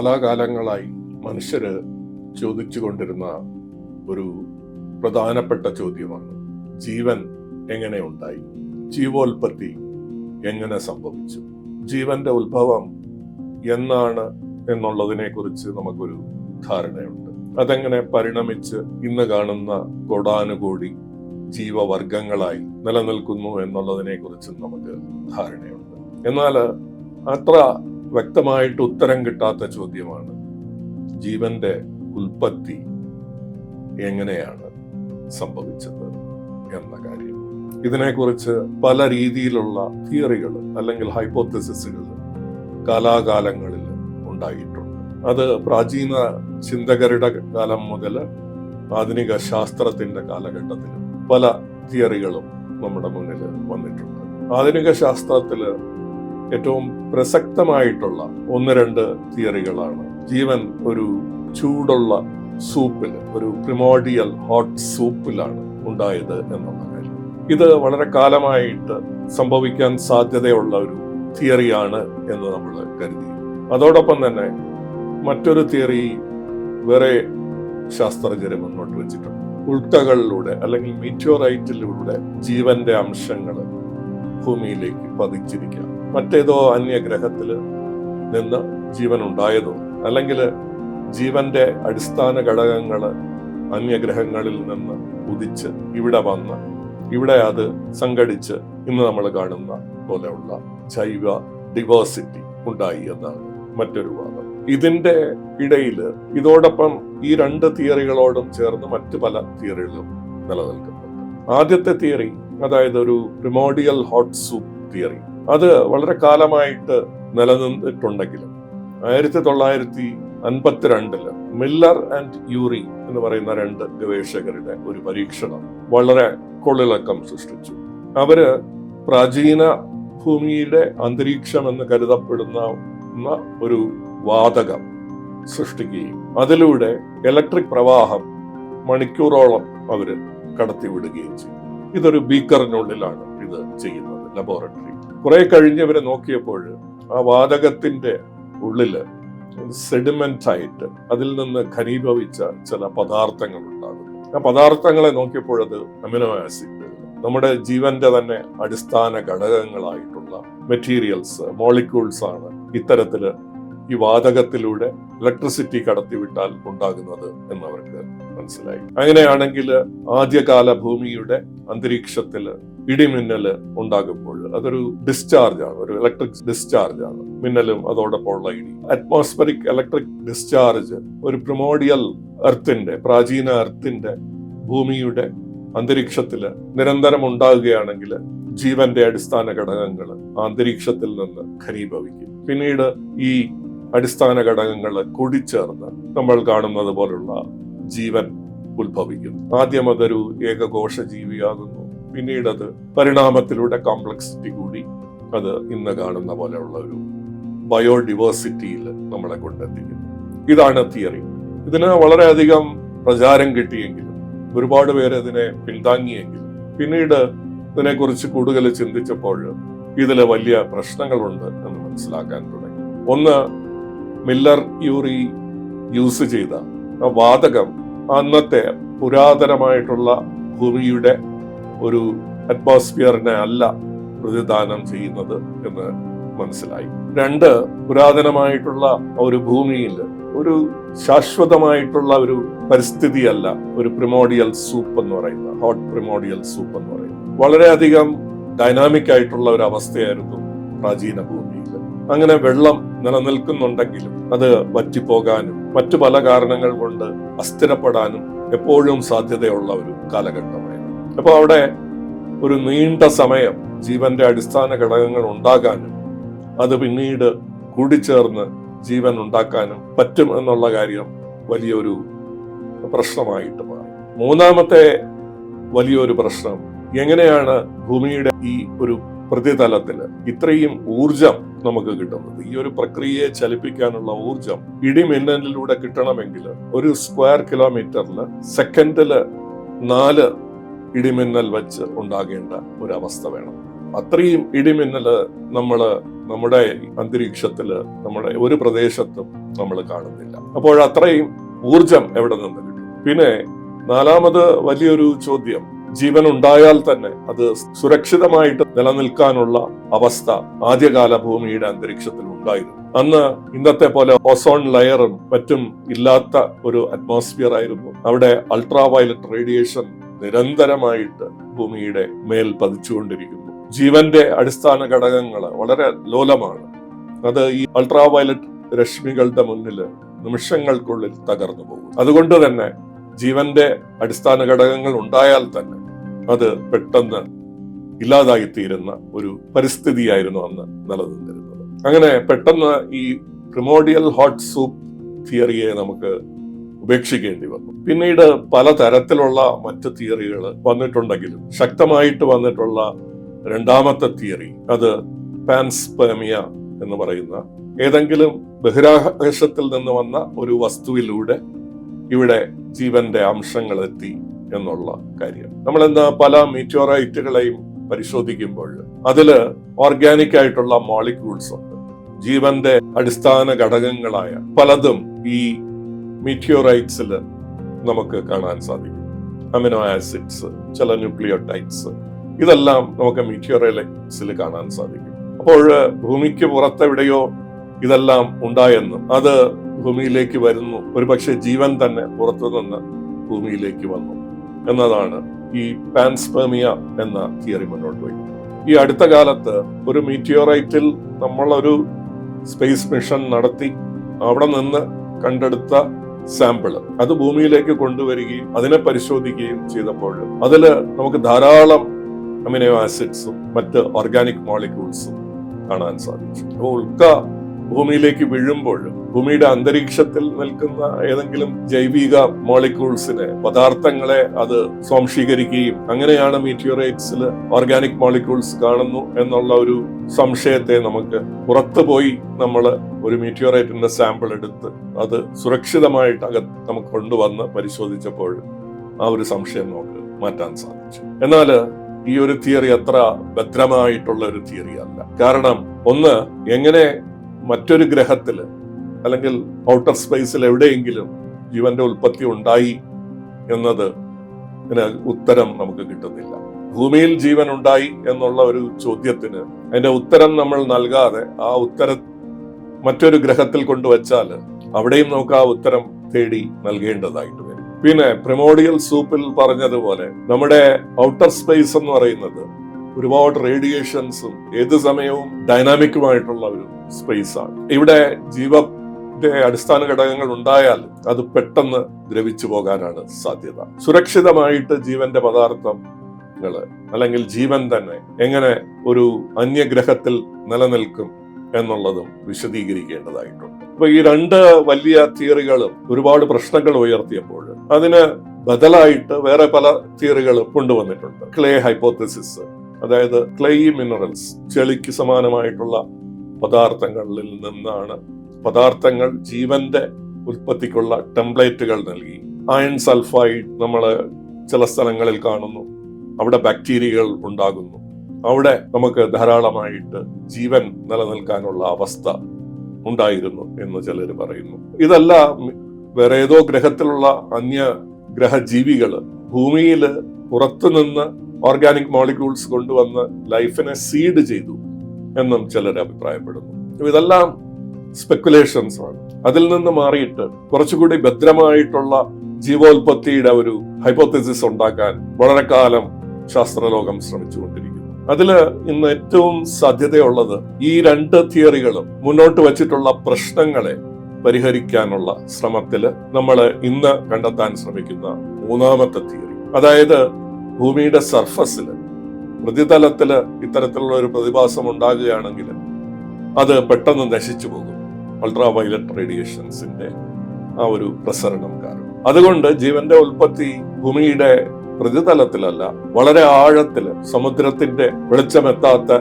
കാലാകാലങ്ങളായി മനുഷ്യര് ചോദിച്ചുകൊണ്ടിരുന്ന ഒരു പ്രധാനപ്പെട്ട ചോദ്യമാണ് ജീവൻ എങ്ങനെ ഉണ്ടായി ജീവോൽപത്തി എങ്ങനെ സംഭവിച്ചു? ജീവന്റെ ഉത്ഭവം എന്നാണ് എന്നുള്ളതിനെ കുറിച്ച് നമുക്കൊരു ധാരണയുണ്ട്. അതെങ്ങനെ പരിണമിച്ച് ഇന്ന് കാണുന്ന കോടാനുകോടി ജീവവർഗങ്ങളായി നിലനിൽക്കുന്നു എന്നുള്ളതിനെ കുറിച്ചും നമുക്ക് ധാരണയുണ്ട്. എന്നാൽ അത്ര വ്യക്തമായിട്ട് ഉത്തരം കിട്ടാത്ത ചോദ്യമാണ്. ജീവന്റെ ഉൽപ്പത്തി എങ്ങനെയാണ് സംഭവിച്ചത് എന്ന കാര്യം. ഇതിനെക്കുറിച്ച് പല രീതിയിലുള്ള തിയറികൾ അല്ലെങ്കിൽ ഹൈപ്പോത്തസിസുകൾ കാലാകാലങ്ങളിൽ ഉണ്ടായിട്ടുണ്ട്. അത് പ്രാചീന ചിന്തകരുടെ കാലം മുതൽ ആധുനിക ശാസ്ത്രത്തിന്റെ കാലഘട്ടത്തിൽ പല തിയറികളും നമ്മുടെ മുന്നിൽ വന്നിട്ടുണ്ട്. ആധുനിക ശാസ്ത്രത്തിൽ ഏറ്റവും പ്രസക്തമായിട്ടുള്ള ഒന്ന് രണ്ട് തിയറികളാണ്. ജീവൻ ഒരു ചൂടുള്ള സൂപ്പിൽ ഒരു പ്രിമോഡിയൽ ഹോട്ട് സൂപ്പിലാണ് ഉണ്ടായത് എന്നുള്ള കാര്യം. ഇത് വളരെ കാലമായിട്ട് സംഭവിക്കാൻ സാധ്യതയുള്ള ഒരു തിയറിയാണ് എന്ന് നമ്മൾ കരുതി. അതോടൊപ്പം തന്നെ മറ്റൊരു തിയറി വേറെ ശാസ്ത്രജ്ഞരെ മുന്നോട്ട് വെച്ചിട്ടുണ്ട്. ഉൾക്കകളിലൂടെ അല്ലെങ്കിൽ മീറ്റോറൈറ്റിലൂടെ ജീവന്റെ അംശങ്ങൾ ഭൂമിയിലേക്ക് പതിച്ചിരിക്കാം മറ്റേതോ അന്യഗ്രഹത്തിൽ നിന്ന് ജീവൻ ഉണ്ടായതോ അല്ലെങ്കിൽ ജീവന്റെ അടിസ്ഥാന ഘടകങ്ങൾ അന്യഗ്രഹങ്ങളിൽ നിന്ന് ഉദിച്ച് ഇവിടെ വന്ന് ഇവിടെ അത് സംഘടിച്ച് ഇന്ന് നമ്മൾ കാണുന്ന പോലെയുള്ള ജൈവ ഡിവേഴ്സിറ്റി ഉണ്ടായി എന്നാണ് മറ്റൊരു വാദം. ഇതിന്റെ ഇടയിൽ ഇതോടൊപ്പം ഈ രണ്ട് തിയറികളോടും ചേർന്ന് മറ്റു പല തിയറികളും നിലനിൽക്കുന്നുണ്ട്. ആദ്യത്തെ തിയറി അതായത് ഒരു പ്രിമോഡിയൽ ഹോട്ട് സൂപ്പ് തിയറി അത് വളരെ കാലമായിട്ട് നിലനിന്നിട്ടുണ്ടെങ്കിലും ആയിരത്തി തൊള്ളായിരത്തി അൻപത്തിരണ്ടിൽ മില്ലർ ആൻഡ് യൂറി എന്ന് പറയുന്ന രണ്ട് ഗവേഷകരുടെ ഒരു പരീക്ഷണം വളരെ കൊള്ളിളക്കം സൃഷ്ടിച്ചു. അവർ പ്രാചീന ഭൂമിയുടെ അന്തരീക്ഷം എന്ന് കരുതപ്പെടുന്ന ഒരു വാതകം സൃഷ്ടിക്കുകയും അതിലൂടെ ഇലക്ട്രിക് പ്രവാഹം മണിക്കൂറോളം അവർ കടത്തിവിടുകയും ചെയ്തു. ഇതൊരു ബീക്കറിനുള്ളിലാണ് ഇത് ചെയ്യുന്നത് ലബോറട്ടറി. കുറെ കഴിഞ്ഞവരെ നോക്കിയപ്പോൾ ആ വാതകത്തിന്റെ ഉള്ളിൽ സെഡിമെന്റ് ആയിട്ട് അതിൽ നിന്ന് ഖനീഭവിച്ച ചില പദാർത്ഥങ്ങൾ ഉണ്ടാകും ആ പദാർത്ഥങ്ങളെ നോക്കിയപ്പോൾ അത് അമിനോ ആസിഡ് നമ്മുടെ ജീവന്റെ തന്നെ അടിസ്ഥാന ഘടകങ്ങളായിട്ടുള്ള മെറ്റീരിയൽസ് മോളിക്യൂൾസ് ആണ് ഇത്തരത്തിൽ ഈ വാതകത്തിലൂടെ ഇലക്ട്രിസിറ്റി കടത്തിവിട്ടാൽ ഉണ്ടാകുന്നത് എന്ന് അവർക്ക് മനസ്സിലായി. അങ്ങനെയാണെങ്കിൽ ആദ്യകാല ഭൂമിയുടെ അന്തരീക്ഷത്തിൽ ഇടിമിന്നൽ ഉണ്ടാകുമ്പോൾ അതൊരു ഡിസ്ചാർജ് ആണ് ഒരു ഇലക്ട്രിക് ഡിസ്ചാർജ് ആണ്. മിന്നലും അതോടൊപ്പം ഉള്ള ഇടി. അറ്റ്മോസ്ഫറിക് ഇലക്ട്രിക് ഡിസ്ചാർജ് ഒരു പ്രിമോഡിയൽ എർത്തിന്റെ പ്രാചീന എർത്തിന്റെ ഭൂമിയുടെ അന്തരീക്ഷത്തിൽ നിരന്തരം ഉണ്ടാകുകയാണെങ്കിൽ ജീവന്റെ അടിസ്ഥാന ഘടകങ്ങൾ അന്തരീക്ഷത്തിൽ നിന്ന് ഖനീഭവിക്കും പിന്നീട് ഈ അടിസ്ഥാന ഘടകങ്ങൾ കൂടിച്ചേർന്ന് നമ്മൾ കാണുന്നത് പോലുള്ള ജീവൻ ഉത്ഭവിക്കുന്നു ആദ്യം അതൊരു ഏകകോശ ജീവിയാകുന്നു പിന്നീട് അത് പരിണാമത്തിലൂടെ കോംപ്ലക്സിറ്റി കൂടി അത് ഇന്ന് കാണുന്ന പോലെയുള്ള ഒരു ബയോഡിവേഴ്സിറ്റിയിൽ നമ്മളെ കൊണ്ടെത്തിക്കുന്നു. ഇതാണ് തിയറി ഇതിന് വളരെയധികം പ്രചാരം കിട്ടിയെങ്കിലും ഒരുപാട് പേര് ഇതിനെ പിന്താങ്ങിയെങ്കിലും പിന്നീട് ഇതിനെക്കുറിച്ച് കൂടുതൽ ചിന്തിച്ചപ്പോൾ ഇതിൽ വലിയ പ്രശ്നങ്ങളുണ്ട് എന്ന് മനസ്സിലാക്കാൻ തുടങ്ങി. ഒന്ന് മില്ലർ യൂറി യൂസ് ചെയ്ത ആ വാതകം അന്നത്തെ പുരാതനമായിട്ടുള്ള ഭൂമിയുടെ ഒരു അറ്റ്മോസ്ഫിയറിനെ അല്ല പ്രതിദാനം ചെയ്യുന്നത് എന്ന് മനസ്സിലായി. രണ്ട് പുരാതനമായിട്ടുള്ള ഒരു ഭൂമിയിൽ ഒരു ശാശ്വതമായിട്ടുള്ള ഒരു പരിസ്ഥിതിയല്ല ഒരു പ്രിമോഡിയൽ സൂപ്പ് എന്ന് പറയുന്നത് ഹോട്ട് പ്രിമോഡിയൽ സൂപ്പ് എന്ന് പറയുന്നത്. വളരെയധികം ഡൈനാമിക് ആയിട്ടുള്ള ഒരു അവസ്ഥയായിരുന്നു പ്രാചീന ഭൂമിയിൽ. അങ്ങനെ വെള്ളം നിലനിൽക്കുന്നുണ്ടെങ്കിലും അത് വറ്റിപ്പോകാനും മറ്റു പല കാരണങ്ങൾ കൊണ്ട് അസ്ഥിരപ്പെടാനും എപ്പോഴും സാധ്യതയുള്ള ഒരു കാലഘട്ടമായിരുന്നു. അപ്പോൾ അവിടെ ഒരു നീണ്ട സമയം ജീവന്റെ അടിസ്ഥാന ഘടകങ്ങൾ ഉണ്ടാകാനും അത് പിന്നീട് കൂടിച്ചേർന്ന് ജീവൻ ഉണ്ടാക്കാനും പറ്റും എന്നുള്ള കാര്യം വലിയൊരു പ്രശ്നമായിട്ട് മാറി. മൂന്നാമത്തെ വലിയൊരു പ്രശ്നം എങ്ങനെയാണ് ഭൂമിയുടെ ഈ ഒരു പ്രതിതലത്തിൽ ഇത്രയും ഊർജം നമുക്ക് കിട്ടുന്നത്. ഈ ഒരു പ്രക്രിയയെ ചലിപ്പിക്കാനുള്ള ഊർജം ഇടിമിന്നലിലൂടെ കിട്ടണമെങ്കിൽ ഒരു സ്ക്വയർ കിലോമീറ്ററിൽ സെക്കൻഡിൽ നാല് ഇടിമിന്നൽ വെച്ച് ഉണ്ടാകേണ്ട ഒരു അവസ്ഥ വേണം. അത്രയും ഇടിമിന്നൽ നമ്മൾ നമ്മുടെ അന്തരീക്ഷത്തിൽ നമ്മുടെ ഒരു പ്രദേശത്തും നമ്മൾ കാണുന്നില്ല. അപ്പോൾ അത്രയും ഊർജം എവിടെ നിന്ന് കിട്ടും? പിന്നെ നാലാമത് വലിയൊരു ചോദ്യം. ജീവൻ ഉണ്ടായാൽ തന്നെ അത് സുരക്ഷിതമായിട്ട് നിലനിൽക്കാനുള്ള അവസ്ഥ ആദ്യകാല ഭൂമിയുടെ അന്തരീക്ഷത്തിൽ ഉണ്ടായിരുന്നു. അന്ന് ഇന്നത്തെ പോലെ ഓസോൺ ലെയറും മറ്റും ഇല്ലാത്ത ഒരു അറ്റ്മോസ്ഫിയർ ആയിരുന്നു. അവിടെ അൾട്രാ വയലറ്റ് റേഡിയേഷൻ നിരന്തരമായിട്ട് ഭൂമിയുടെ മേൽ പതിച്ചുകൊണ്ടിരിക്കുന്നു. ജീവന്റെ അടിസ്ഥാന ഘടകങ്ങൾ വളരെ ലോലമാണ്. അത് ഈ അൾട്രാ വയലറ്റ് രശ്മികളുടെ മുന്നിൽ നിമിഷങ്ങൾക്കുള്ളിൽ തകർന്നു പോകും അതുകൊണ്ട് തന്നെ ജീവന്റെ അടിസ്ഥാന ഘടകങ്ങൾ ഉണ്ടായാൽ തന്നെ അത് പെട്ടെന്ന് ഇല്ലാതായിത്തീരുന്ന ഒരു പരിസ്ഥിതിയായിരുന്നു അന്ന് നിലനിന്നിരുന്നത്. അങ്ങനെ പെട്ടെന്ന് ഈ പ്രിമോഡിയൽ ഹോട്ട് സൂപ്പ് തിയറിയെ നമുക്ക് ഉപേക്ഷിക്കേണ്ടി വന്നു. പിന്നീട് പലതരത്തിലുള്ള മറ്റ് തിയറികൾ വന്നിട്ടുണ്ടെങ്കിലും ശക്തമായിട്ട് വന്നിട്ടുള്ള രണ്ടാമത്തെ തിയറി അത് പാൻസ്പേമിയ എന്ന് പറയുന്ന ഏതെങ്കിലും ബഹിരാകാശത്തിൽ നിന്ന് വന്ന ഒരു വസ്തുവിലൂടെ ഇവിടെ ജീവന്റെ അംശങ്ങൾ എത്തി എന്നുള്ള കാര്യം. നമ്മൾ എന്താ പല മീറ്റോറൈറ്റുകളെയും പരിശോധിക്കുമ്പോൾ അതിൽ ഓർഗാനിക് ആയിട്ടുള്ള മോളിക്യൂൾസ് ഉണ്ട്. ജീവന്റെ അടിസ്ഥാന ഘടകങ്ങളായ പലതും ഈ മീറ്റിയോറൈറ്റ്സിൽ നമുക്ക് കാണാൻ സാധിക്കും. അമിനോ ആസിഡ്സ് ചില ന്യൂക്ലിയോടൈറ്റ്സ് ഇതെല്ലാം നമുക്ക് മീറ്റിയോറൈറ്റ്സിൽ കാണാൻ സാധിക്കും. അപ്പോൾ ഭൂമിക്ക് പുറത്തെവിടെയോ ഇതെല്ലാം ഉണ്ടായെന്നും അത് ഭൂമിയിലേക്ക് വരുന്നു. ഒരുപക്ഷെ ജീവൻ തന്നെ പുറത്തു നിന്ന് ഭൂമിയിലേക്ക് വന്നു. എന്നതാണ് ഈ പാൻസ്പേമിയ എന്ന തിയറി മുന്നോട്ട് വയ്ക്കുന്നത്. ഈ അടുത്ത കാലത്ത് ഒരു മീറ്റിയോറൈറ്റിൽ നമ്മളൊരു സ്പേസ് മിഷൻ നടത്തി അവിടെ നിന്ന് കണ്ടെടുത്ത സാമ്പിൾ. അത് ഭൂമിയിലേക്ക് കൊണ്ടുവരികയും അതിനെ പരിശോധിക്കുകയും ചെയ്തപ്പോൾ അതിൽ നമുക്ക് ധാരാളം അമിനോ ആസിഡ്സും മറ്റ് ഓർഗാനിക് മോളിക്യൂൾസും കാണാൻ സാധിച്ചു. അപ്പോൾ ഉൽക്ക ഭൂമിയിലേക്ക് വീഴുമ്പോൾ ഭൂമിയുടെ അന്തരീക്ഷത്തിൽ നിൽക്കുന്ന ഏതെങ്കിലും ജൈവിക മോളിക്യൂൾസിനെ പദാർത്ഥങ്ങളെ അത് സ്വാംശീകരിക്കുകയും അങ്ങനെയാണ് മീറ്റിയോറൈറ്റ്സിൽ ഓർഗാനിക് മോളിക്യൂൾസ് കാണുന്നു എന്നുള്ള ഒരു സംശയത്തെ നമുക്ക് പുറത്തു പോയി നമ്മൾ ഒരു മീറ്റിയോറൈറ്റിന്റെ സാമ്പിൾ എടുത്ത് അത് സുരക്ഷിതമായിട്ട് അകത്ത് നമുക്ക് കൊണ്ടുവന്ന് പരിശോധിച്ചപ്പോൾ ആ ഒരു സംശയം നമുക്ക് മാറ്റാൻ സാധിച്ചു. എന്നാൽ ഈ ഒരു തിയറി അത്ര ഭദ്രമായിട്ടുള്ള ഒരു തിയറി അല്ല. കാരണം ഒന്ന് എങ്ങനെ മറ്റൊരു ഗ്രഹത്തിൽ അല്ലെങ്കിൽ ഔട്ടർ സ്പേസിൽ എവിടെയെങ്കിലും ജീവന്റെ ഉൽപ്പത്തി ഉണ്ടായി എന്നത് ഉത്തരം നമുക്ക് കിട്ടുന്നില്ല. ഭൂമിയിൽ ജീവൻ ഉണ്ടായി എന്നുള്ള ഒരു ചോദ്യത്തിന് അതിന്റെ ഉത്തരം നമ്മൾ നൽകാതെ ആ ഉത്തര മറ്റൊരു ഗ്രഹത്തിൽ കൊണ്ടുവച്ചാൽ അവിടെയും നമുക്ക് ആ ഉത്തരം തേടി നൽകേണ്ടതായിട്ട് വരും. പിന്നെ പ്രിമോഡിയൽ സൂപ്പിൽ പറഞ്ഞതുപോലെ നമ്മുടെ ഔട്ടർ സ്പേസ് എന്ന് പറയുന്നത് ഒരുപാട് റേഡിയേഷൻസും ഏത് സമയവും ഡൈനാമിക്കുമായിട്ടുള്ള ഒരു സ്പേസ് ആണ് ഇവിടെ ജീവന്റെ അടിസ്ഥാന ഘടകങ്ങൾ ഉണ്ടായാൽ അത് പെട്ടെന്ന് ദ്രവിച്ചു പോകാനാണ് സാധ്യത. സുരക്ഷിതമായിട്ട് ജീവന്റെ പദാർത്ഥങ്ങൾ അല്ലെങ്കിൽ ജീവൻ തന്നെ എങ്ങനെ ഒരു അന്യഗ്രഹത്തിൽ നിലനിൽക്കും എന്നുള്ളതും വിശദീകരിക്കേണ്ടതായിട്ടുണ്ട്. അപ്പൊ ഈ രണ്ട് വലിയ തിയറികളും ഒരുപാട് പ്രശ്നങ്ങൾ ഉയർത്തിയപ്പോൾ അതിന് ബദലായിട്ട് വേറെ പല തിയറികളും കൊണ്ടുവന്നിട്ടുണ്ട്. ക്ലേ ഹൈപ്പോത്തസിസ് അതായത് ക്ലേ മിനറൽസ് ചെളിക്ക് സമാനമായിട്ടുള്ള പദാർത്ഥങ്ങളിൽ നിന്നാണ് പദാർത്ഥങ്ങൾ ജീവന്റെ ഉൽപ്പത്തിക്കുള്ള ടെംപ്ലേറ്റുകൾ നൽകി. അയൺ സൾഫൈഡ് നമ്മൾ ചില സ്ഥലങ്ങളിൽ കാണുന്നു. അവിടെ ബാക്ടീരിയകൾ ഉണ്ടാകുന്നു. അവിടെ നമുക്ക് ധാരാളമായിട്ട് ജീവൻ നിലനിൽക്കാനുള്ള അവസ്ഥ ഉണ്ടായിരുന്നു എന്ന് ചിലർ പറയുന്നു. ഇതല്ല വേറെ ഏതോ ഗ്രഹത്തിലുള്ള അന്യ ഗ്രഹജീവികൾ ഭൂമിയിൽ പുറത്തുനിന്ന് ഓർഗാനിക് മോളിക്യൂൾസ് കൊണ്ടുവന്ന് ലൈഫിനെ സീഡ് ചെയ്തു എന്നും ചിലർ അഭിപ്രായപ്പെടുന്നു. ഇതെല്ലാം സ്പെക്കുലേഷൻസ് ആണ്. അതിൽ നിന്ന് മാറിയിട്ട് കുറച്ചുകൂടി ഭദ്രമായിട്ടുള്ള ജീവോൽപത്തിയുടെ ഒരു ഹൈപ്പോത്തസിസ് ഉണ്ടാക്കാൻ വളരെ കാലം ശാസ്ത്രലോകം ശ്രമിച്ചുകൊണ്ടിരിക്കുന്നു. അതിൽ ഇന്ന് ഏറ്റവും സാധ്യതയുള്ളത് ഈ രണ്ട് തിയറികളും മുന്നോട്ട് വച്ചിട്ടുള്ള പ്രശ്നങ്ങളെ പരിഹരിക്കാനുള്ള ശ്രമത്തിൽ നമ്മൾ ഇന്ന് കണ്ടെത്താൻ ശ്രമിക്കുന്ന മൂന്നാമത്തെ തിയറി. അതായത് ഭൂമിയുടെ സർഫസിൽ പ്രതിതലത്തിൽ ഇത്തരത്തിലുള്ള ഒരു പ്രതിഭാസം ഉണ്ടാകുകയാണെങ്കിൽ അത് പെട്ടെന്ന് നശിച്ചു പോകും. അൾട്രാ വയലറ്റ് റേഡിയേഷൻസിന്റെ ആ ഒരു പ്രസരണം കാരണം. അതുകൊണ്ട് ജീവന്റെ ഉൽപ്പത്തി ഭൂമിയുടെ പ്രതിതലത്തിലല്ല വളരെ ആഴത്തിൽ സമുദ്രത്തിന്റെ വെളിച്ചമെത്താത്ത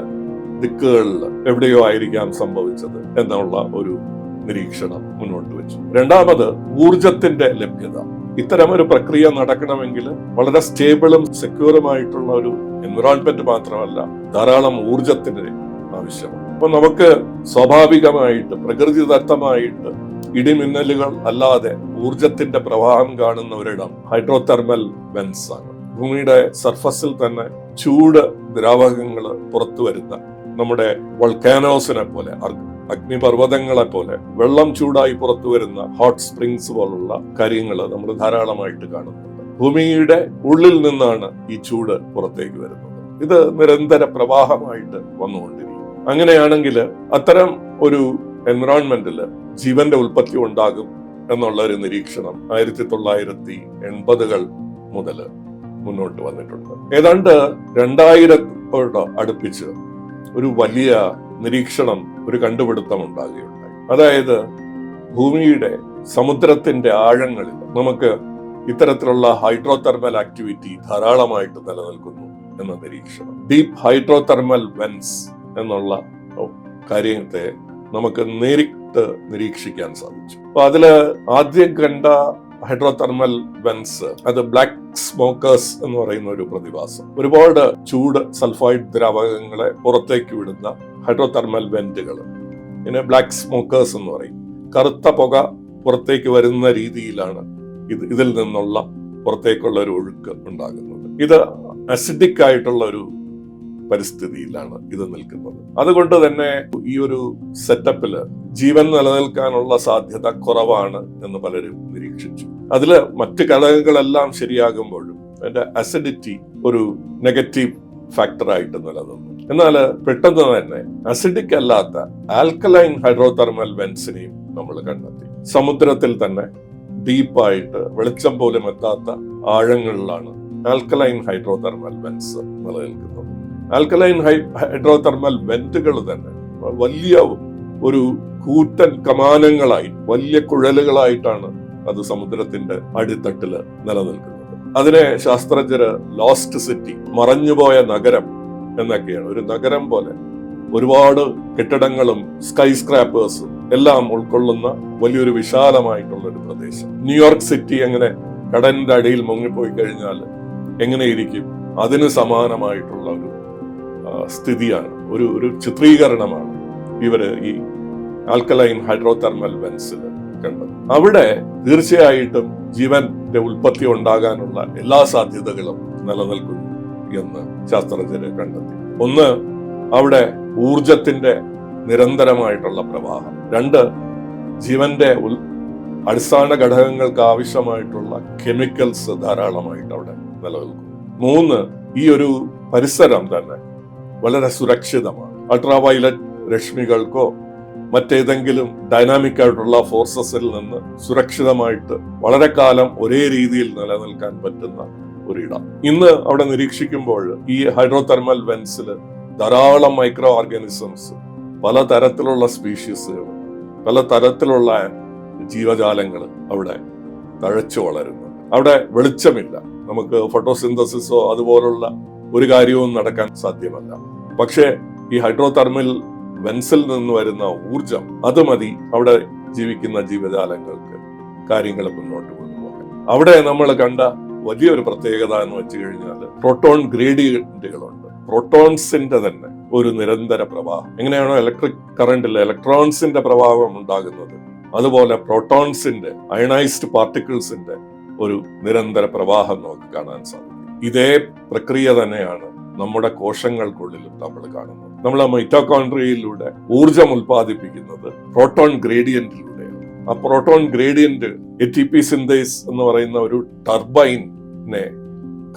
ദിക്കുകളിൽ എവിടെയോ ആയിരിക്കാം സംഭവിച്ചത് എന്നുള്ള ഒരു നിരീക്ഷണം മുന്നോട്ട് വെച്ചു. രണ്ടാമത് ഊർജത്തിന്റെ ലഭ്യത. ഇത്തരം ഒരു പ്രക്രിയ നടക്കണമെങ്കിൽ വളരെ സ്റ്റേബിളും സെക്യൂറുമായിട്ടുള്ള ഒരു എൻവറോൺമെന്റ് മാത്രമല്ല ധാരാളം ഊർജത്തിന്റെ ആവശ്യമാണ്. അപ്പൊ നമുക്ക് സ്വാഭാവികമായിട്ട് പ്രകൃതിദത്തമായിട്ട് ഇടിമിന്നലുകൾ അല്ലാതെ ഊർജത്തിന്റെ പ്രവാഹം കാണുന്ന ഒരിടം ഹൈഡ്രോതെർമൽ വെൻസ് ആണ്. ഭൂമിയുടെ സർഫസിൽ തന്നെ ചൂട് ദ്രാവകങ്ങൾ പുറത്തു വരുന്ന നമ്മുടെ വൾക്കാനോസിനെ പോലെ അഗ്നിപർവതങ്ങളെ പോലെ വെള്ളം ചൂടായി പുറത്തു വരുന്ന ഹോട്ട് സ്പ്രിങ്സ് പോലുള്ള കാര്യങ്ങൾ നമ്മൾ ധാരാളമായിട്ട് കാണുന്നുണ്ട്. ഭൂമിയുടെ ഉള്ളിൽ നിന്നാണ് ഈ ചൂട് പുറത്തേക്ക് വരുന്നത്. ഇത് നിരന്തര പ്രവാഹമായിട്ട് വന്നുകൊണ്ടിരിക്കും അങ്ങനെയാണെങ്കിൽ അത്തരം ഒരു എൻവറോൺമെന്റിൽ ജീവന്റെ ഉൽപ്പത്തി ഉണ്ടാകും എന്നുള്ള ഒരു നിരീക്ഷണം ആയിരത്തി തൊള്ളായിരത്തി എൺപതുകൾ മുതൽ മുന്നോട്ട് വന്നിട്ടുണ്ട്. ഏതാണ്ട് രണ്ടായിരത്തോട് അടുപ്പിച്ച് ഒരു വലിയ നിരീക്ഷണം ഒരു കണ്ടുപിടുത്തം ഉണ്ടാകുകയുണ്ടായി. അതായത് ഭൂമിയുടെ സമുദ്രത്തിന്റെ ആഴങ്ങളിൽ നമുക്ക് ഇത്തരത്തിലുള്ള ഹൈഡ്രോ തെർമൽ ആക്ടിവിറ്റി ധാരാളമായിട്ട് നിലനിൽക്കുന്നു എന്ന നിരീക്ഷണം. ഡീപ് ഹൈഡ്രോതെർമൽ വെൻസ് എന്നുള്ള കാര്യത്തെ നമുക്ക് നേരിട്ട് നിരീക്ഷിക്കാൻ സാധിച്ചു. അപ്പൊ അതിൽ ആദ്യം കണ്ട ഹൈഡ്രോതെർമൽ വെൻസ് അത് ബ്ലാക്ക് സ്മോക്കേഴ്സ് എന്ന് പറയുന്ന ഒരു പ്രതിഭാസം. ഒരുപാട് ചൂട് സൾഫൈഡ് ദ്രാവകങ്ങളെ പുറത്തേക്ക് വിടുന്ന ഹൈഡ്രോ തെർമൽ വെന്റുകൾ ഇതിനെ ബ്ലാക്ക് സ്മോക്കേഴ്സ് എന്ന് പറയും. കറുത്ത പുക പുറത്തേക്ക് വരുന്ന രീതിയിലാണ് ഇത് ഇതിൽ നിന്നുള്ള പുറത്തേക്കുള്ള ഒരു ഒഴുക്ക് ഉണ്ടാകുന്നത്. ഇത് അസിഡിക് ആയിട്ടുള്ള ഒരു പരിസ്ഥിതിയിലാണ് ഇത് നിൽക്കുന്നത്. അതുകൊണ്ട് തന്നെ ഈ ഒരു സെറ്റപ്പിൽ ജീവൻ നിലനിൽക്കാനുള്ള സാധ്യത കുറവാണ് എന്ന് പലരും നിരീക്ഷിച്ചു. അതിൽ മറ്റ് ഘടകങ്ങളെല്ലാം ശരിയാകുമ്പോഴും അതിന്റെ അസിഡിറ്റി ഒരു നെഗറ്റീവ് ഫാക്ടറായിട്ട് നിലനിന്നു. എന്നാൽ പെട്ടെന്ന് തന്നെ അസിഡിക് അല്ലാത്ത ആൽക്കലൈൻ ഹൈഡ്രോതെർമൽ വെൻസിനെയും നമ്മൾ കണ്ടെത്തി. സമുദ്രത്തിൽ തന്നെ ഡീപ്പായിട്ട് വെളിച്ചം പോലും എത്താത്ത ആഴങ്ങളിലാണ് ആൽക്കലൈൻ ഹൈഡ്രോതെർമൽ വെൻസ് നിലനിൽക്കുന്നത്. ആൽക്കലൈൻ ഹൈഡ്രോ തെർമൽ വെന്റുകൾ തന്നെ. വലിയ ഒരു കൂറ്റൻ കമാനങ്ങളായി വലിയ കുഴലുകളായിട്ടാണ് അത് സമുദ്രത്തിന്റെ അടിത്തട്ടിൽ നിലനിൽക്കുന്നത്. അതിനെ ശാസ്ത്രജ്ഞര് ലോസ്റ്റ് സിറ്റി മറഞ്ഞുപോയ നഗരം എന്നൊക്കെയാണ്. ഒരു നഗരം പോലെ ഒരുപാട് കെട്ടിടങ്ങളും സ്കൈ സ്ക്രാപ്പേഴ്സും എല്ലാം ഉൾക്കൊള്ളുന്ന വലിയൊരു വിശാലമായിട്ടുള്ള ഒരു പ്രദേശം ന്യൂയോർക്ക് സിറ്റി എങ്ങനെ കടലിന്റെ അടിയിൽ മുങ്ങിപ്പോയി കഴിഞ്ഞാൽ എങ്ങനെയിരിക്കും? അതിന് സമാനമായിട്ടുള്ള ഒരു സ്ഥിതിയാണ്. ഒരു ഒരു ചിത്രീകരണമാണ് ഇവർ ഈ ആൽക്കലൈൻ ഹൈഡ്രോ ഹൈഡ്രോതെർമൽ വെൻസിൽ കണ്ടത്. അവിടെ തീർച്ചയായിട്ടും ജീവന്റെ ഉൽപ്പത്തി ഉണ്ടാകാനുള്ള എല്ലാ സാധ്യതകളും നിലനിൽക്കുന്നു എന്ന് ശാസ്ത്രജ്ഞര് കണ്ടെത്തി. ഒന്ന് അവിടെ ഊർജത്തിന്റെ നിരന്തരമായിട്ടുള്ള പ്രവാഹം. രണ്ട് ജീവന്റെ ഉൽ അടിസ്ഥാന ഘടകങ്ങൾക്ക് ആവശ്യമായിട്ടുള്ള കെമിക്കൽസ് ധാരാളമായിട്ട് അവിടെ നിലനിൽക്കും മൂന്ന് ഈ ഒരു പരിസരം തന്നെ വളരെ സുരക്ഷിതമാണ്. അൾട്രാ വയലറ്റ് രശ്മികൾക്കോ മറ്റേതെങ്കിലും ഡൈനാമിക് ആയിട്ടുള്ള ഫോഴ്സസിൽ നിന്ന് സുരക്ഷിതമായിട്ട് വളരെ കാലം ഒരേ രീതിയിൽ നിലനിൽക്കാൻ പറ്റുന്ന ഒരിടം. ഇന്ന് അവിടെ നിരീക്ഷിക്കുമ്പോൾ ഈ ഹൈഡ്രോതെർമൽ വെൻസിൽ ധാരാളം മൈക്രോ ഓർഗാനിസംസ് പല തരത്തിലുള്ള സ്പീഷീസുകൾ പല തരത്തിലുള്ള ജീവജാലങ്ങൾ അവിടെ തഴച്ചു വളരുന്നു അവിടെ വെളിച്ചമില്ല. നമുക്ക് ഫോട്ടോസിന്തസിസോ അതുപോലുള്ള ഒരു കാര്യവും നടക്കാൻ സാധ്യമല്ല. പക്ഷേ ഈ ഹൈഡ്രോ തെർമൽ വെൻസിൽ നിന്ന് വരുന്ന ഊർജം അത് മതി അവിടെ ജീവിക്കുന്ന ജീവജാലങ്ങൾക്ക് കാര്യങ്ങൾ മുന്നോട്ട് കൊണ്ടുപോകാൻ. അവിടെ നമ്മൾ കണ്ട വലിയൊരു പ്രത്യേകത എന്ന് വെച്ച് കഴിഞ്ഞാൽ പ്രോട്ടോൺ ഗ്രേഡിയന്റുകളുണ്ട്. പ്രോട്ടോൺസിന്റെ തന്നെ ഒരു നിരന്തര പ്രവാഹം. എങ്ങനെയാണോ ഇലക്ട്രിക് കറണ്ടിൽ ഇലക്ട്രോൺസിന്റെ പ്രവാഹം ഉണ്ടാകുന്നത് അതുപോലെ പ്രോട്ടോൺസിന്റെ അയണൈസ്ഡ് പാർട്ടിക്കിൾസിന്റെ ഒരു നിരന്തര പ്രവാഹം നമുക്ക് കാണാൻ സാധിക്കും. ഇതേ പ്രക്രിയ തന്നെയാണ് നമ്മുടെ കോശങ്ങൾക്കുള്ളിലും നമ്മൾ കാണുന്നത്. നമ്മൾ മൈറ്റോകോൺട്രിയയിലൂടെ ഊർജം ഉൽപ്പാദിപ്പിക്കുന്നത് പ്രോട്ടോൺ ഗ്രേഡിയന്റിലൂടെയാണ് ആ proton gradient A T P synthase എന്ന് പറയുന്ന ഒരു ടർബൈനെ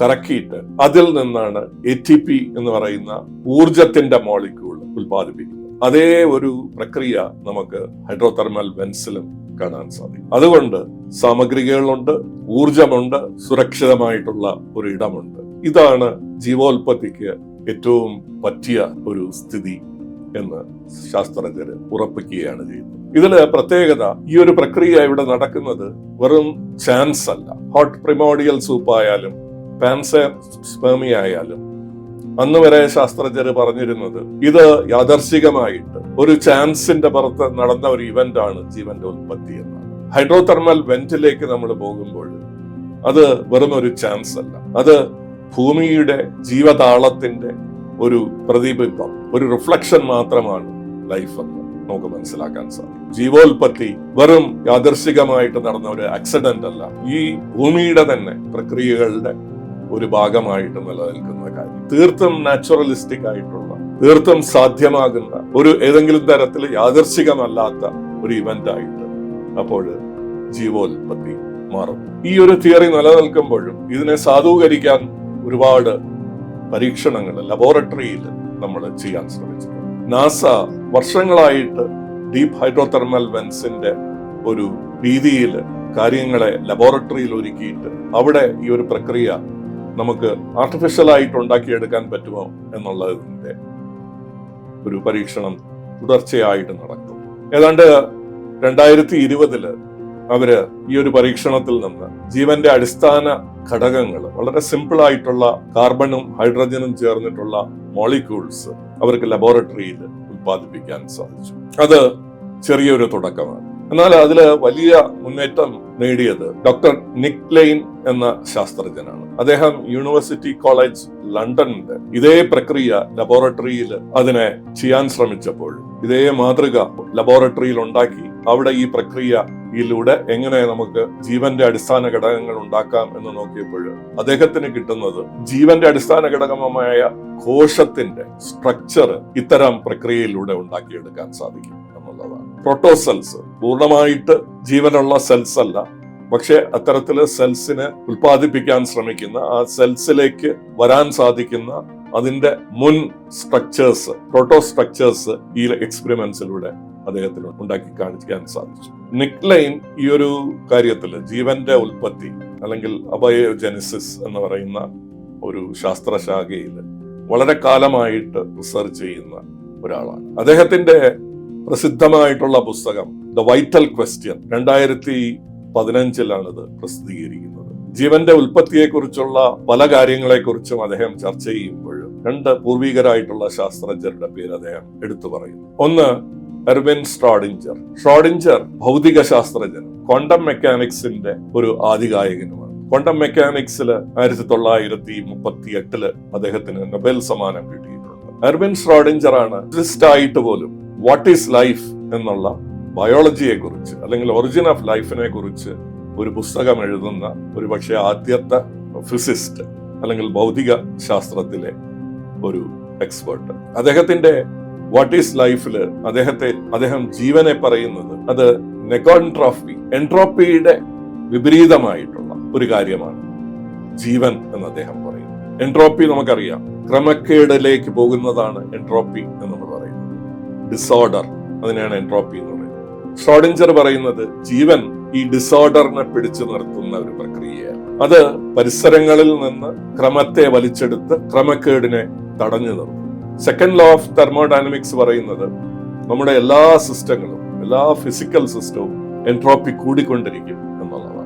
കറക്കിയിട്ട് അതിൽ നിന്നാണ് എ ടി പി എന്ന് പറയുന്ന ഊർജത്തിന്റെ മോളിക്യൂൾ ഉൽപ്പാദിപ്പിക്കുന്നത്. അതേ ഒരു പ്രക്രിയ നമുക്ക് ഹൈഡ്രോതെർമൽ വെൻസിലും കാണാൻ സാധിക്കും. അതുകൊണ്ട് സാമഗ്രികളുണ്ട് ഊർജമുണ്ട് സുരക്ഷിതമായിട്ടുള്ള ഒരു ഇടമുണ്ട്. ഇതാണ് ജീവോൽപത്തിക്ക് ഏറ്റവും പറ്റിയ ഒരു സ്ഥിതി എന്ന് ശാസ്ത്രജ്ഞര് ഉറപ്പിക്കുകയാണ് ചെയ്യുന്നത്. ഇതിലെ പ്രത്യേകത ഈ ഒരു പ്രക്രിയ ഇവിടെ നടക്കുന്നത് വെറും ചാൻസ് അല്ല. ഹോട്ട് പ്രിമോഡിയൽ സൂപ്പ് ആയാലും പാൻസെർമി ആയാലും അന്ന് വരെ ശാസ്ത്രജ്ഞര് പറഞ്ഞിരുന്നത് ഇത് യാദർശികമായിട്ട് ഒരു ചാൻസിന്റെ പുറത്ത് നടന്ന ഒരു ഇവന്റ് ആണ് ജീവന്റെ ഉൽപ്പത്തി ഹൈഡ്രോ തെർമൽ വെന്റിലേക്ക് നമ്മൾ പോകുമ്പോൾ അത് വെറും ഒരു ചാൻസ് അല്ല. അത് ഭൂമിയുടെ ജീവതാളത്തിന്റെ ഒരു പ്രതിബിംബം ഒരു റിഫ്ലക്ഷൻ മാത്രമാണ് ലൈഫ് എന്ന് നമുക്ക് മനസ്സിലാക്കാൻ സാധിക്കും. ജീവോൽപത്തി വെറും യാദർശികമായിട്ട് നടന്ന ഒരു ആക്സിഡന്റ് അല്ല. ഈ ഭൂമിയുടെ തന്നെ പ്രക്രിയകളുടെ ഒരു ഭാഗമായിട്ട് നിലനിൽക്കുന്ന കാര്യം. തീർത്തും നാച്ചുറലിസ്റ്റിക് ആയിട്ടുള്ള തീർത്തും സാധ്യമാകുന്ന ഒരു ഏതെങ്കിലും തരത്തിൽ യാദർശികമല്ലാത്ത ഒരു ഇവന്റ് ആയിട്ട് അപ്പോൾ ജീവോൽപത്തി മാറും. ഈ ഒരു തിയറി നിലനിൽക്കുമ്പോഴും ഇതിനെ സാധൂകരിക്കാൻ ഒരുപാട് പരീക്ഷണങ്ങൾ ലബോറട്ടറിയിൽ നമ്മൾ ചെയ്യാൻ ശ്രമിച്ചു നാസ വർഷങ്ങളായിട്ട് ഡീപ് ഹൈഡ്രോതെർമൽ വെൻസിന്റെ ഒരു രീതിയിൽ കാര്യങ്ങളെ ലബോറട്ടറിയിൽ ഒരുക്കിയിട്ട് അവിടെ ഈ ഒരു പ്രക്രിയ നമുക്ക് ആർട്ടിഫിഷ്യലായിട്ട് ഉണ്ടാക്കിയെടുക്കാൻ പറ്റുമോ എന്നുള്ളതിന്റെ ഒരു പരീക്ഷണം തുടർച്ചയായിട്ട് നടക്കും. ഏതാണ്ട് രണ്ടായിരത്തി ഇരുപതിൽ അവർ ഈ ഒരു പരീക്ഷണത്തിൽ നിന്ന് ജീവന്റെ അടിസ്ഥാന ഘടകങ്ങൾ വളരെ സിമ്പിൾ ആയിട്ടുള്ള കാർബണും ഹൈഡ്രജനും ചേർന്നിട്ടുള്ള മോളിക്യൂൾസ് അവർക്ക് ലബോറട്ടറിയിൽ ഉത്പാദിപ്പിക്കാൻ സാധിച്ചു. അത് ചെറിയൊരു തുടക്കമാണ്. എന്നാൽ അതിൽ വലിയ മുന്നേറ്റം നേടിയത് ഡോക്ടർ നിക് ലെയിൻ എന്ന ശാസ്ത്രജ്ഞനാണ്. അദ്ദേഹം യൂണിവേഴ്സിറ്റി കോളേജ് ലണ്ടനിലെ ഇതേ പ്രക്രിയ ലബോറട്ടറിയിൽ അതിനെ ചെയ്യാൻ ശ്രമിച്ചപ്പോൾ ഇതേ മാതൃക ലബോറട്ടറിയിൽ ഉണ്ടാക്കി അവിടെ ഈ പ്രക്രിയയിലൂടെ എങ്ങനെ നമുക്ക് ജീവന്റെ അടിസ്ഥാന ഘടകങ്ങൾ ഉണ്ടാക്കാം എന്ന് നോക്കിയപ്പോൾ അദ്ദേഹത്തിന് കിട്ടുന്നത് ജീവന്റെ അടിസ്ഥാന ഘടകമായ കോശത്തിന്റെ സ്ട്രക്ചർ ഇത്തരം പ്രക്രിയയിലൂടെ ഉണ്ടാക്കിയെടുക്കാൻ സാധിക്കും എന്നുള്ളതാണ്. പ്രോട്ടോസെൽസ് പൂർണമായിട്ട് ജീവനുള്ള സെൽസ് അല്ല പക്ഷെ അത്തരത്തിൽ സെൽസിനെ ഉൽപ്പാദിപ്പിക്കാൻ ശ്രമിക്കുന്ന ആ സെൽസിലേക്ക് വരാൻ സാധിക്കുന്ന അതിന്റെ മുൻ സ്ട്രക്ചേഴ്സ് പ്രോട്ടോ സ്ട്രക്ചേഴ്സ് ഈ എക്സ്പെരിമെന്റ്സിലൂടെ അദ്ദേഹത്തിന് ഉണ്ടാക്കി കാണിക്കാൻ സാധിച്ചു. നിക്ലൈൻ ഈ ഒരു കാര്യത്തിൽ ജീവന്റെ ഉൽപ്പത്തി അല്ലെങ്കിൽ അബയോജെനിസിസ് എന്ന് പറയുന്ന ഒരു ശാസ്ത്രശാഖയിൽ വളരെ കാലമായിട്ട് റിസർച്ച് ചെയ്യുന്ന ഒരാളാണ്. അദ്ദേഹത്തിന്റെ പ്രസിദ്ധമായിട്ടുള്ള പുസ്തകം ദ വൈറ്റൽ ക്വസ്റ്റ്യൻ രണ്ടായിരത്തി പതിനഞ്ചിലാണ് ഇത് പ്രസിദ്ധീകരിക്കുന്നത്. ജീവന്റെ ഉൽപ്പത്തിയെക്കുറിച്ചുള്ള പല കാര്യങ്ങളെക്കുറിച്ചും അദ്ദേഹം ചർച്ച ചെയ്യുമ്പോൾ രണ്ട് പൂർവികരായിട്ടുള്ള ശാസ്ത്രജ്ഞരുടെ പേര് അദ്ദേഹം എടുത്തു പറയുന്നു. ഒന്ന് എർവിൻ സ്ട്രോഡിഞ്ചർ. സ്ട്രോഡിഞ്ചർ ഭൗതിക ശാസ്ത്രജ്ഞൻ ക്വാണ്ടം മെക്കാനിക്സിന്റെ ഒരു ആധികാരികനുമാണ്. ക്വാണ്ടം മെക്കാനിക്സിൽ ആയിരത്തി തൊള്ളായിരത്തി മുപ്പത്തി എട്ടിൽ അദ്ദേഹത്തിന് നൊബേൽ സമ്മാനം കിട്ടിയിട്ടുണ്ട്. എർവിൻ സ്ട്രോഡിഞ്ചർ ആണ് ഫിസിസ്റ്റ് ആയിട്ട് പോലും വാട്ട് ഈസ് ലൈഫ്? എന്നുള്ള ബയോളജിയെ കുറിച്ച് അല്ലെങ്കിൽ ഒറിജിൻ ഓഫ് ലൈഫിനെ കുറിച്ച് ഒരു പുസ്തകം എഴുതുന്ന ഒരു പക്ഷേ ആദ്യത്തെ ഫിസിസ്റ്റ് അല്ലെങ്കിൽ ഭൗതിക ശാസ്ത്രത്തിലെ ഒരു എക്സ്പേർട്ട് അദ്ദേഹത്തിന്റെ വാട്ട് ഈസ് ലൈഫിൽ അദ്ദേഹത്തെ അദ്ദേഹം ജീവനെ പറയുന്നത് അത് നെഗോൺട്രോഫി എൻട്രോപ്പിയുടെ വിപരീതമായിട്ടുള്ള ഒരു കാര്യമാണ് ജീവൻ എന്ന് അദ്ദേഹം പറയുന്നു എൻട്രോപ്പി നമുക്കറിയാം. ക്രമക്കേടിലേക്ക് പോകുന്നതാണ് എൻട്രോപ്പി എന്ന് നമ്മൾ പറയുന്നത്. ഡിസോർഡർ അതിനെയാണ് എൻട്രോപ്പി എന്ന് ഷ്രോഡിഞ്ചർ പറയുന്നത് ജീവൻ ഈ ഡിസോർഡറിനെ പിടിച്ചു നിർത്തുന്ന ഒരു പ്രക്രിയയാണ്. അത് പരിസരങ്ങളിൽ നിന്ന് ക്രമത്തെ വലിച്ചെടുത്ത് ക്രമക്കേടിനെ തടഞ്ഞു നിർത്തും. സെക്കൻഡ് ലോ ഓഫ് തെർമോഡൈനമിക്സ് പറയുന്നത് നമ്മുടെ എല്ലാ സിസ്റ്റങ്ങളും എല്ലാ ഫിസിക്കൽ സിസ്റ്റവും എൻട്രോപ്പി കൂടിക്കൊണ്ടിരിക്കും എന്നുള്ളതാണ്.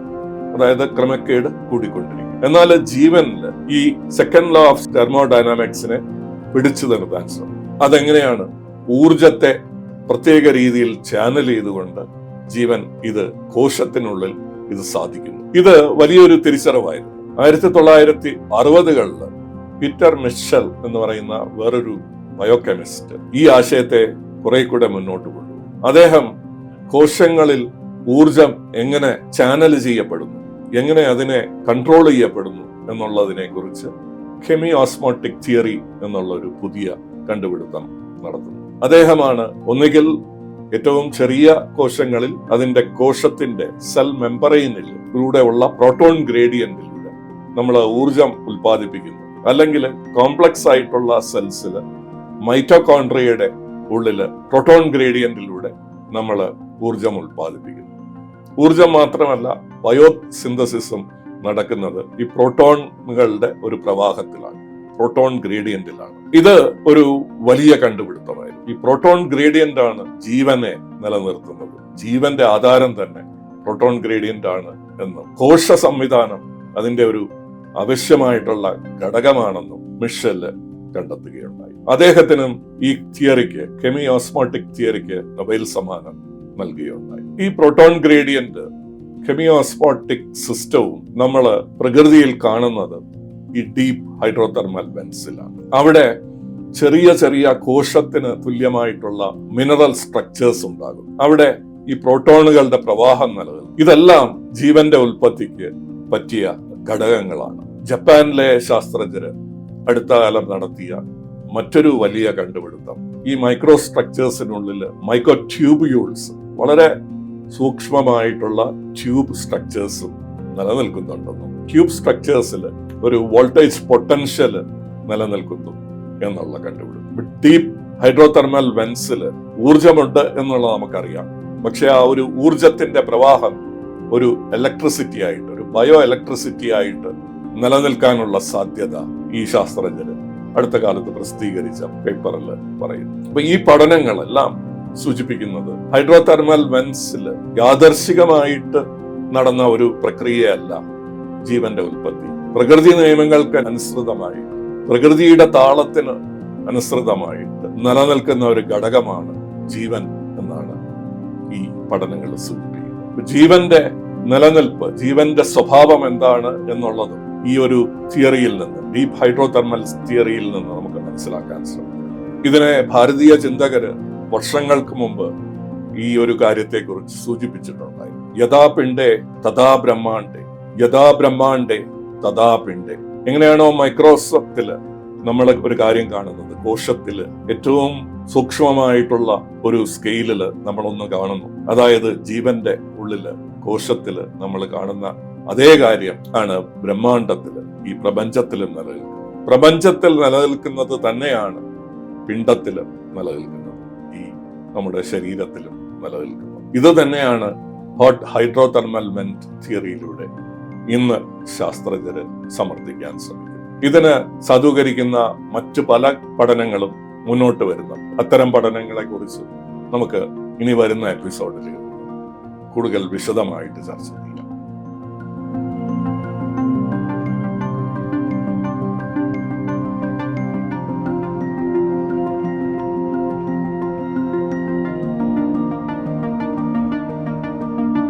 അതായത് ക്രമക്കേട് കൂടിക്കൊണ്ടിരിക്കും. എന്നാൽ ജീവനിൽ ഈ സെക്കൻഡ് ലോ ഓഫ് തെർമോഡൈനാമിക്സിനെ പിടിച്ചു നിർത്താൻ ശ്രമിക്കും. അതെങ്ങനെയാണ്? ഊർജത്തെ പ്രത്യേക രീതിയിൽ ചാനൽ ചെയ്തുകൊണ്ട് ജീവൻ ഇത് കോശത്തിനുള്ളിൽ ഇത് സാധിക്കുന്നു. ഇത് വലിയൊരു തിരിച്ചറിവായിരുന്നു. ആയിരത്തി തൊള്ളായിരത്തി അറുപതുകളിൽ പീറ്റർ മിഷൽ എന്ന് പറയുന്ന വേറൊരു ബയോകെമിസ്റ്റ് ഈ ആശയത്തെ കുറെ കൂടെ മുന്നോട്ട് കൊണ്ടു. അദ്ദേഹം കോശങ്ങളിൽ ഊർജം എങ്ങനെ ചാനൽ ചെയ്യപ്പെടുന്നു എങ്ങനെ അതിനെ കൺട്രോൾ ചെയ്യപ്പെടുന്നു എന്നുള്ളതിനെ കുറിച്ച് കെമി ഓസ്മോട്ടിക് തിയറി എന്നുള്ള ഒരു പുതിയ കണ്ടുപിടുത്തം നടത്തുന്നു. അദ്ദേഹമാണ് ഒന്നുകിൽ ഏറ്റവും ചെറിയ കോശങ്ങളിൽ അതിന്റെ കോശത്തിന്റെ സെൽ മെമ്പറൈനിൽ ഉള്ള പ്രോട്ടോൺ ഗ്രേഡിയന്റിലൂടെ നമ്മൾ ഊർജം ഉൽപ്പാദിപ്പിക്കുന്നു. അല്ലെങ്കിൽ കോംപ്ലക്സ് ആയിട്ടുള്ള സെൽസിൽ മൈറ്റോകോൺട്രിയയുടെ ഉള്ളിൽ പ്രോട്ടോൺ ഗ്രേഡിയന്റിലൂടെ നമ്മൾ ഊർജം ഉൽപ്പാദിപ്പിക്കുന്നു. ഊർജം മാത്രമല്ല ബയോ സിന്തസിസും നടക്കുന്നത് ഈ പ്രോട്ടോണുകളുടെ ഒരു പ്രവാഹത്തിലാണ് പ്രോട്ടോൺ ഗ്രേഡിയന്റിലാണ് ഇത് ഒരു വലിയ കണ്ടുപിടുത്തമായിരുന്നു ഈ പ്രോട്ടോൺ ഗ്രേഡിയന്റ് ആണ് ജീവനെ നിലനിർത്തുന്നത്. ജീവന്റെ ആധാരം തന്നെ പ്രോട്ടോൺ ഗ്രേഡിയന്റ് ആണ് എന്ന്. കോശ സംവിധാനം അതിന്റെ ഒരു ആവശ്യമായിട്ടുള്ള ഘടകമാണെന്നും മിഷൽ കണ്ടെത്തുകയുണ്ടായി. അദ്ദേഹത്തിനും ഈ തിയറിക്ക് കെമി ഓസ്മോട്ടിക് തിയറിക്ക് നൊബൈൽ സമ്മാനം നൽകുകയുണ്ടായി. ഈ പ്രോട്ടോൺ ഗ്രേഡിയന്റ് കെമിയോസ്മോട്ടിക് സിസ്റ്റവും നമ്മൾ പ്രകൃതിയിൽ കാണുന്നത് ഈ ഡീപ് ഹൈഡ്രോതെർമൽ വെൻസിലാണ് അവിടെ ചെറിയ ചെറിയ കോശത്തിന് തുല്യമായിട്ടുള്ള മിനറൽ സ്ട്രക്ചേഴ്സ് ഉണ്ടാകും. അവിടെ ഈ പ്രോട്ടോണുകളുടെ പ്രവാഹം നിലനിൽക്കും. ഇതെല്ലാം ജീവന്റെ ഉൽപ്പത്തിക്ക് പറ്റിയ ഘടകങ്ങളാണ്. ജപ്പാനിലെ ശാസ്ത്രജ്ഞര് അടുത്ത കാലം നടത്തിയ മറ്റൊരു വലിയ കണ്ടുപിടുത്തം. ഈ മൈക്രോ സ്ട്രക്ചേഴ്സിനുള്ളിൽ മൈക്രോ ട്യൂബ്യൂൾസ് വളരെ സൂക്ഷ്മമായിട്ടുള്ള ട്യൂബ് സ്ട്രക്ചേഴ്സും നിലനിൽക്കുന്നുണ്ടെന്നും. ട്യൂബ് സ്ട്രക്ചേഴ്സിൽ ഒരു വോൾട്ടേജ് പൊട്ടൻഷ്യൽ നിലനിൽക്കുന്നു. എന്നുള്ള കണ്ടുപിടുത്തം ഡീപ്പ് ഹൈഡ്രോതെർമൽ വെൻസിൽ ഊർജമുണ്ട് എന്നുള്ളത് നമുക്കറിയാം. പക്ഷെ ആ ഒരു ഊർജത്തിന്റെ പ്രവാഹം ഒരു ഇലക്ട്രിസിറ്റി ആയിട്ട് ഒരു ബയോ ഇലക്ട്രിസിറ്റി ആയിട്ട് നിലനിൽക്കാനുള്ള സാധ്യത ഈ ശാസ്ത്രജ്ഞര് അടുത്ത കാലത്ത് പ്രസിദ്ധീകരിച്ച പേപ്പറിൽ പറയുന്നു. അപ്പൊ ഈ പഠനങ്ങളെല്ലാം സൂചിപ്പിക്കുന്നത് ഹൈഡ്രോ തെർമൽ വെൻസിൽ യാദർശികമായിട്ട് നടന്ന ഒരു പ്രക്രിയയല്ല ജീവന്റെ ഉൽപ്പത്തി. പ്രകൃതി നിയമങ്ങൾക്ക് അനുസൃതമായി പ്രകൃതിയുടെ താളത്തിന് അനുസൃതമായിട്ട് നിലനിൽക്കുന്ന ഒരു ഘടകമാണ് ജീവൻ എന്നാണ് ഈ പഠനങ്ങൾ സൂചിപ്പിക്കുന്നത്. ജീവന്റെ നിലനിൽപ്പ് ജീവന്റെ സ്വഭാവം എന്താണ് എന്നുള്ളതും ഈ ഒരു തിയറിയിൽ നിന്ന് ഡീപ് ഹൈഡ്രോതെർമൽ തിയറിയിൽ നിന്ന് നമുക്ക് മനസ്സിലാക്കാൻ ശ്രമിക്കും. ഇതിനെ ഭാരതീയ ചിന്തകര് വർഷങ്ങൾക്ക് മുമ്പ് ഈ ഒരു കാര്യത്തെക്കുറിച്ച് സൂചിപ്പിച്ചിട്ടുണ്ടായി. യഥാ പിണ്ടേ തഥാ ബ്രഹ്മാണ്ടേ യഥാ ബ്രഹ്മാണ്ടേ തഥാ പിണ്ടേ എങ്ങനെയാണോ മൈക്രോസോഫ്റ്റിൽ നമ്മൾ ഒരു കാര്യം കാണുന്നത്? കോശത്തിൽ ഏറ്റവും സൂക്ഷ്മമായിട്ടുള്ള ഒരു സ്കെയിലിൽ നമ്മളൊന്ന് കാണുന്നു. അതായത് ജീവന്റെ ഉള്ളിൽ കോശത്തിൽ നമ്മൾ കാണുന്ന അതേ കാര്യം ആണ് ബ്രഹ്മാണ്ടത്തിൽ ഈ പ്രപഞ്ചത്തിലും നിലനിൽക്കുന്നത്. പ്രപഞ്ചത്തിൽ നിലനിൽക്കുന്നത് തന്നെയാണ് പിണ്ടത്തിലും നിലനിൽക്കുന്നത്. ഈ നമ്മുടെ ശരീരത്തിലും നിലനിൽക്കുന്നത്. ഇത് തന്നെയാണ് ഹോട്ട് ഹൈഡ്രോതെർമൽ വെന്റ് തിയറിയിലൂടെ ഇന്ന് ശാസ്ത്രജ്ഞര് സമർത്ഥിക്കാൻ ശ്രമിക്കും ഇതിന് സാധൂകരിക്കുന്ന മറ്റു പല പഠനങ്ങളും മുന്നോട്ട് വരുന്നു അത്തരം പഠനങ്ങളെ കുറിച്ച് നമുക്ക് ഇനി വരുന്ന എപ്പിസോഡിൽ കൂടുതൽ വിശദമായിട്ട് ചർച്ച ചെയ്യാം.